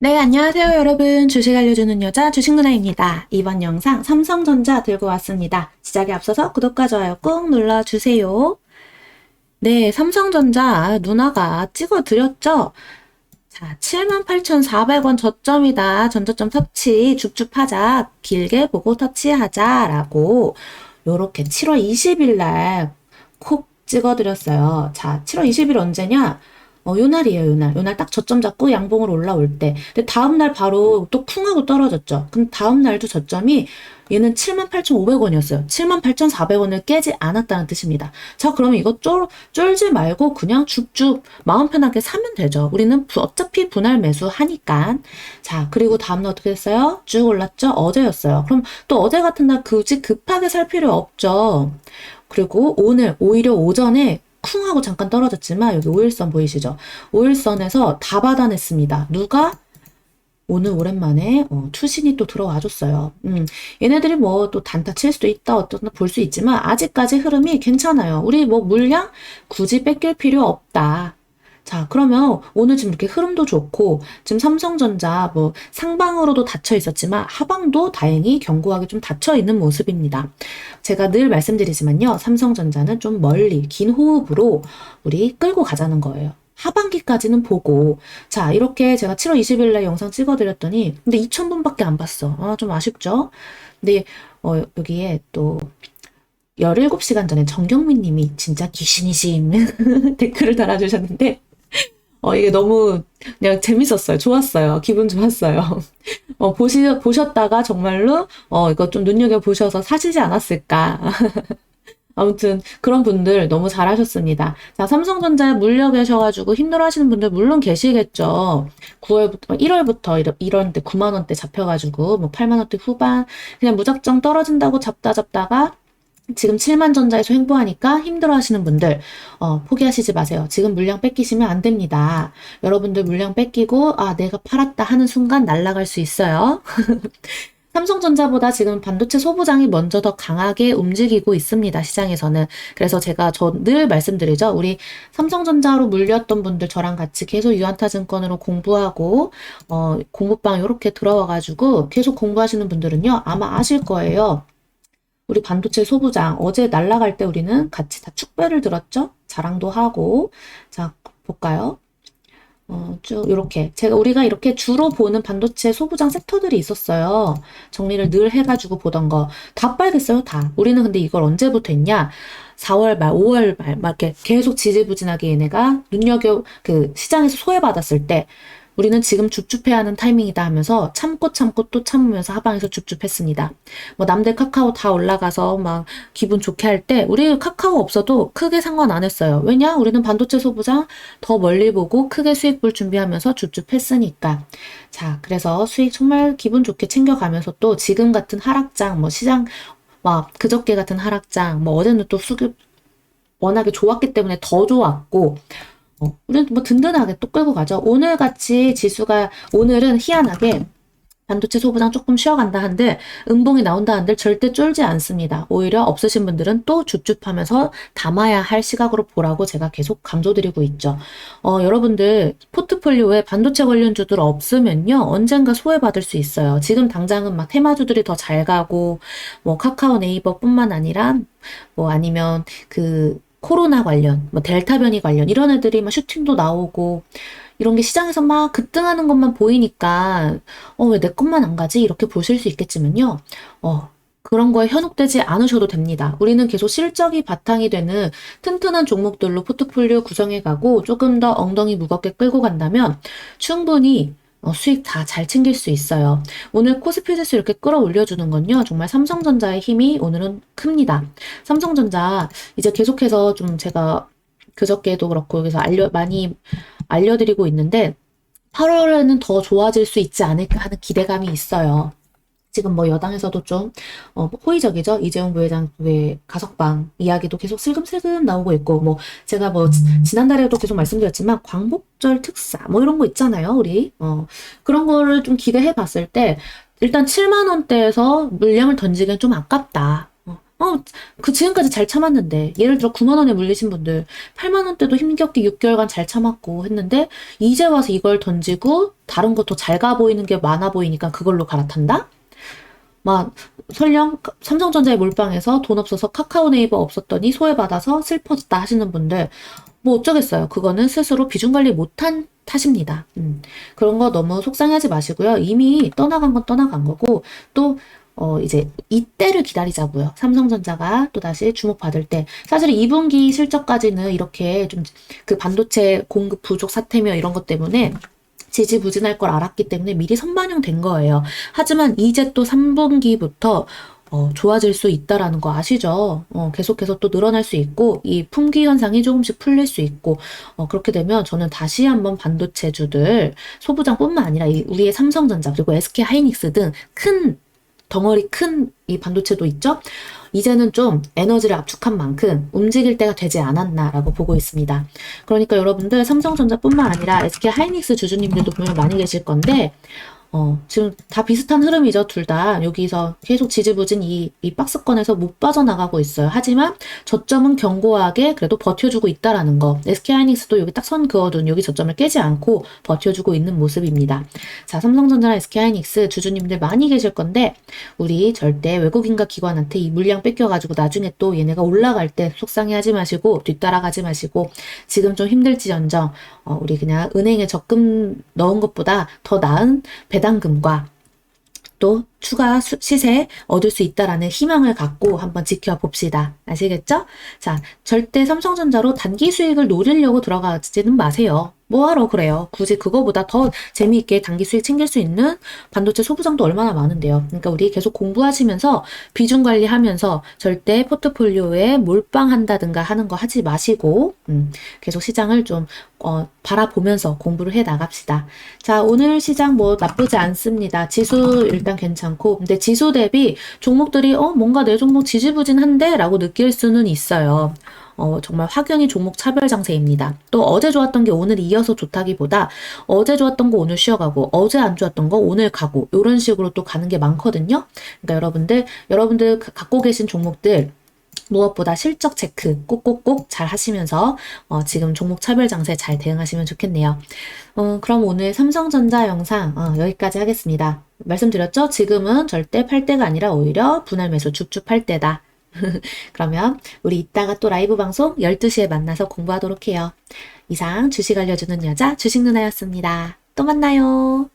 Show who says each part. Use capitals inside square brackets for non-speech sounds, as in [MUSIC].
Speaker 1: 네, 안녕하세요, 여러분. 주식 알려주는 여자 주식누나입니다. 이번 영상 삼성전자 들고 왔습니다. 시작에 앞서서 구독과 좋아요 꼭 눌러주세요. 네, 삼성전자 누나가 찍어드렸죠? 자, 78,400원 저점이다. 전저점 터치, 줍줍하자. 길게 보고 터치하자. 라고, 요렇게 7월 20일 날 콕 찍어드렸어요. 자, 7월 20일 언제냐? 어, 요 날이에요, 요 날. 요 날 딱 저점 잡고 양봉으로 올라올 때. 근데 다음날 바로 또 쿵 하고 떨어졌죠. 그럼 다음날도 저점이 얘는 78,500원이었어요. 78,400원을 깨지 않았다는 뜻입니다. 자, 그러면 이거 쫄, 쫄지 말고 그냥 쭉쭉 마음 편하게 사면 되죠. 우리는 부- 어차피 분할 매수 하니까. 자, 그리고 다음날 어떻게 됐어요? 쭉 올랐죠? 어제였어요. 그럼 또 어제 같은 날 굳이 급하게 살 필요 없죠. 그리고 오늘, 오히려 오전에 쿵 하고 잠깐 떨어졌지만 여기 5일선 보이시죠? 5일선에서 다 받아냈습니다. 누가? 오늘 오랜만에 어, 투신이 또 들어와 줬어요. 음, 얘네들이 뭐 또 단타 칠 수도 있다 어떤 볼수 있지만 아직까지 흐름이 괜찮아요. 우리 뭐 물량 굳이 뺏길 필요 없다. 자, 그러면 오늘 지금 이렇게 흐름도 좋고, 지금 삼성전자 뭐 상방으로도 닫혀 있었지만 하방도 다행히 견고하게 좀 닫혀 있는 모습입니다. 제가 늘 말씀드리지만요, 삼성전자는 좀 멀리 긴 호흡으로 우리 끌고 가자는 거예요. 하반기까지는 보고, 자, 이렇게 제가 7월 20일 날 영상 찍어드렸더니, 근데 2,000분밖에 안 봤어. 아, 좀 아쉽죠? 근데, 어, 여기에 또, 17시간 전에 정경민 님이 진짜 귀신이심 [LAUGHS] 댓글을 달아주셨는데, 어, 이게 너무 그냥 재밌었어요. 좋았어요. 기분 좋았어요. [LAUGHS] 어, 보시, 보셨다가 정말로, 어, 이거 좀 눈여겨보셔서 사시지 않았을까. [LAUGHS] 아무튼 그런 분들 너무 잘하셨습니다. 자, 삼성전자에 물려 계셔가지고 힘들어하시는 분들 물론 계시겠죠. 9월부터 1월부터 이러, 이런 때 9만 원대 잡혀가지고 뭐 8만 원대 후반 그냥 무작정 떨어진다고 잡다 잡다가 지금 7만 전자에서 횡보하니까 힘들어 하시는 분들 어, 포기하시지 마세요. 지금 물량 뺏기시면 안 됩니다. 여러분들 물량 뺏기고 아 내가 팔았다 하는 순간 날아갈 수 있어요. [LAUGHS] 삼성전자보다 지금 반도체 소부장이 먼저 더 강하게 움직이고 있습니다, 시장에서는. 그래서 제가 저 늘 말씀드리죠. 우리 삼성전자로 물렸던 분들 저랑 같이 계속 유한타증권으로 공부하고, 어, 공부방 이렇게 들어와가지고 계속 공부하시는 분들은요, 아마 아실 거예요. 우리 반도체 소부장, 어제 날라갈 때 우리는 같이 다 축배를 들었죠? 자랑도 하고. 자, 볼까요? 어, 쭉 이렇게 제가 우리가 이렇게 주로 보는 반도체 소부장 섹터들이 있었어요. 정리를 늘 해가지고 보던 거 다 빨겠어요, 다. 우리는 근데 이걸 언제부터 했냐? 4월 말, 5월 말, 막 이렇게 계속 지지부진하게 얘네가 눈여겨 그 시장에서 소외받았을 때 우리는 지금 줍줍해야 하는 타이밍이다 하면서 참고 참고 또 참으면서 하방에서 줍줍했습니다. 뭐 남들 카카오 다 올라가서 막 기분 좋게 할 때 우리 카카오 없어도 크게 상관 안 했어요. 왜냐? 우리는 반도체 소부장 더 멀리 보고 크게 수익 볼 준비하면서 줍줍했으니까. 자, 그래서 수익 정말 기분 좋게 챙겨가면서 또 지금 같은 하락장, 뭐 시장, 막 그저께 같은 하락장, 뭐 어제는 또 수급 워낙에 좋았기 때문에 더 좋았고, 어, 우리는 뭐 든든하게 또 끌고 가죠. 오늘 같이 지수가, 오늘은 희한하게 반도체 소부장 조금 쉬어간다 한들 음봉이 나온다 한들 절대 쫄지 않습니다. 오히려 없으신 분들은 또 줍줍하면서 담아야 할 시각으로 보라고 제가 계속 강조드리고 있죠. 어, 여러분들 포트폴리오에 반도체 관련 주들 없으면요 언젠가 소외받을 수 있어요. 지금 당장은 막 테마주들이 더 잘 가고 뭐 카카오 네이버뿐만 아니라 뭐 아니면 그 코로나 관련, 뭐 델타 변이 관련 이런 애들이 막 슈팅도 나오고 이런 게 시장에서 막 급등하는 것만 보이니까 어, 왜 내 것만 안 가지? 이렇게 보실 수 있겠지만요. 어, 그런 거에 현혹되지 않으셔도 됩니다. 우리는 계속 실적이 바탕이 되는 튼튼한 종목들로 포트폴리오 구성해 가고 조금 더 엉덩이 무겁게 끌고 간다면 충분히 어, 수익 다 잘 챙길 수 있어요. 오늘 코스피 지수 이렇게 끌어올려 주는 건요. 정말 삼성전자의 힘이 오늘은 큽니다. 삼성전자 이제 계속해서 좀 제가 그저께도 그렇고 그래서 알려 많이 알려드리고 있는데 8월에는 더 좋아질 수 있지 않을까 하는 기대감이 있어요. 지금 뭐 여당에서도 좀 어, 호의적이죠. 이재용 부회장의 가석방 이야기도 계속 슬금슬금 나오고 있고 뭐 제가 뭐 지- 지난달에도 계속 말씀드렸지만 광복절 특사 뭐 이런 거 있잖아요. 우리 어, 그런 거를 좀 기대해 봤을 때 일단 7만 원대에서 물량을 던지기엔 좀 아깝다. 어, 어, 그 지금까지 잘 참았는데 예를 들어 9만 원에 물리신 분들 8만 원대도 힘겹게 6개월간 잘 참았고 했는데 이제 와서 이걸 던지고 다른 것도 잘 가 보이는 게 많아 보이니까 그걸로 갈아탄다? 막 설령 삼성전자의 몰빵에서 돈 없어서 카카오 네이버 없었더니 소외받아서 슬퍼졌다 하시는 분들 뭐 어쩌겠어요. 그거는 스스로 비중 관리 못한 탓입니다. 음, 그런 거 너무 속상해하지 마시고요. 이미 떠나간 건 떠나간 거고 또 어, 이제 이때를 기다리자고요. 삼성전자가 또 다시 주목받을 때. 사실 2분기 실적까지는 이렇게 좀 그 반도체 공급 부족 사태며 이런 것 때문에 지지부진할 걸 알았기 때문에 미리 선반영된 거예요. 하지만 이제 또 3분기부터 어, 좋아질 수 있다라는 거 아시죠? 어, 계속해서 또 늘어날 수 있고, 이 품귀 현상이 조금씩 풀릴 수 있고, 어, 그렇게 되면 저는 다시 한번 반도체주들, 소부장뿐만 아니라 이 우리의 삼성전자, 그리고 SK 하이닉스 등 큰 덩어리 큰 이 반도체도 있죠? 이제는 좀 에너지를 압축한 만큼 움직일 때가 되지 않았나라고 보고 있습니다. 그러니까 여러분들 삼성전자뿐만 아니라 SK 하이닉스 주주님들도 분명 많이 계실 건데, 어, 지금 다 비슷한 흐름이죠, 둘 다. 여기서 계속 지지부진 이, 이 박스권에서 못 빠져나가고 있어요. 하지만 저점은 견고하게 그래도 버텨주고 있다라는 거. SK하이닉스도 여기 딱 선 그어둔 여기 저점을 깨지 않고 버텨주고 있는 모습입니다. 자, 삼성전자나 SK하이닉스 주주님들 많이 계실 건데, 우리 절대 외국인과 기관한테 이 물량 뺏겨가지고 나중에 또 얘네가 올라갈 때 속상해 하지 마시고, 뒤따라가지 마시고, 지금 좀 힘들지언정, 어, 우리 그냥 은행에 적금 넣은 것보다 더 나은 배 당금과 또 추가 수- 시세 얻을 수 있다라는 희망을 갖고 한번 지켜봅시다. 아시겠죠? 자, 절대 삼성전자로 단기 수익을 노리려고 들어가지는 마세요. 뭐하러 그래요? 굳이 그거보다 더 재미있게 단기 수익 챙길 수 있는 반도체 소부장도 얼마나 많은데요. 그러니까 우리 계속 공부하시면서 비중 관리하면서 절대 포트폴리오에 몰빵한다든가 하는 거 하지 마시고 음, 계속 시장을 좀 어, 바라보면서 공부를 해 나갑시다. 자, 오늘 시장 뭐 나쁘지 않습니다. 지수 일단 괜찮 고, 근데 지수 대비 종목들이 어, 뭔가 내 종목 지지부진한데? 라고 느낄 수는 있어요. 어, 정말 확연히 종목 차별 장세입니다. 또 어제 좋았던 게 오늘 이어서 좋다기보다 어제 좋았던 거 오늘 쉬어가고 어제 안 좋았던 거 오늘 가고 이런 식으로 또 가는 게 많거든요. 그러니까 여러분들 여러분들 가- 갖고 계신 종목들 무엇보다 실적 체크 꼭꼭꼭 잘 하시면서 어, 지금 종목 차별 장세 잘 대응하시면 좋겠네요. 어, 그럼 오늘 삼성전자 영상 어, 여기까지 하겠습니다. 말씀드렸죠? 지금은 절대 팔 때가 아니라 오히려 분할 매수 쭉쭉 팔 때다. [LAUGHS] 그러면 우리 이따가 또 라이브 방송 12시에 만나서 공부하도록 해요. 이상 주식 알려주는 여자 주식 누나였습니다. 또 만나요.